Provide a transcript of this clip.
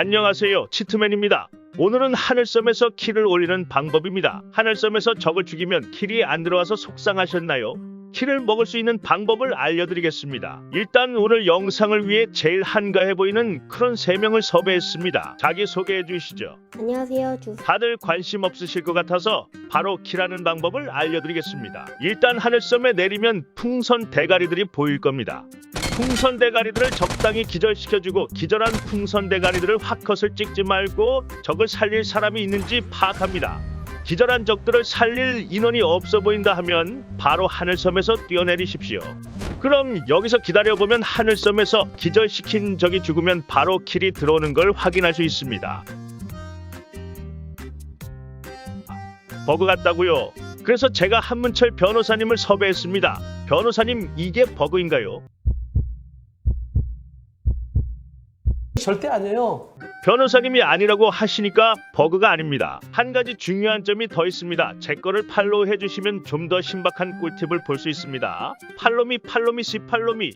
안녕하세요. 치트맨입니다. 오늘은 하늘섬에서 키를 올리는 방법입니다. 하늘섬에서 적을 죽이면 킬이 안 들어와서 속상하셨나요? 키를 먹을 수 있는 방법을 알려드리겠습니다. 일단 오늘 영상을 위해 제일 한가해 보이는 그런 3명을 섭외했습니다. 자기 소개해 주시죠. 안녕하세요. 주 다들 관심 없으실 것 같아서 바로 키라는 방법을 알려드리겠습니다. 일단 하늘섬에 내리면 풍선 대가리들이 보일 겁니다. 풍선 대가리들을 적당히 기절시켜주고 기절한 풍선 대가리들을 화컷을 찍지 말고 적을 살릴 사람이 있는지 파악합니다. 기절한 적들을 살릴 인원이 없어 보인다 하면 바로 하늘섬에서 뛰어내리십시오. 그럼 여기서 기다려보면 하늘섬에서 기절시킨 적이 죽으면 바로 킬이 들어오는 걸 확인할 수 있습니다. 버그 같다고요. 그래서 제가 한문철 변호사님을 섭외했습니다. 변호사님 이게 버그인가요? 절대 아니에요. 변호사님이 아니라고 하시니까 버그가 아닙니다. 한 가지 중요한 점이 더 있습니다. 제 거를 팔로우 해주시면 좀 더 신박한 꿀팁을 볼 수 있습니다. 팔로미 팔로미 씨 팔로미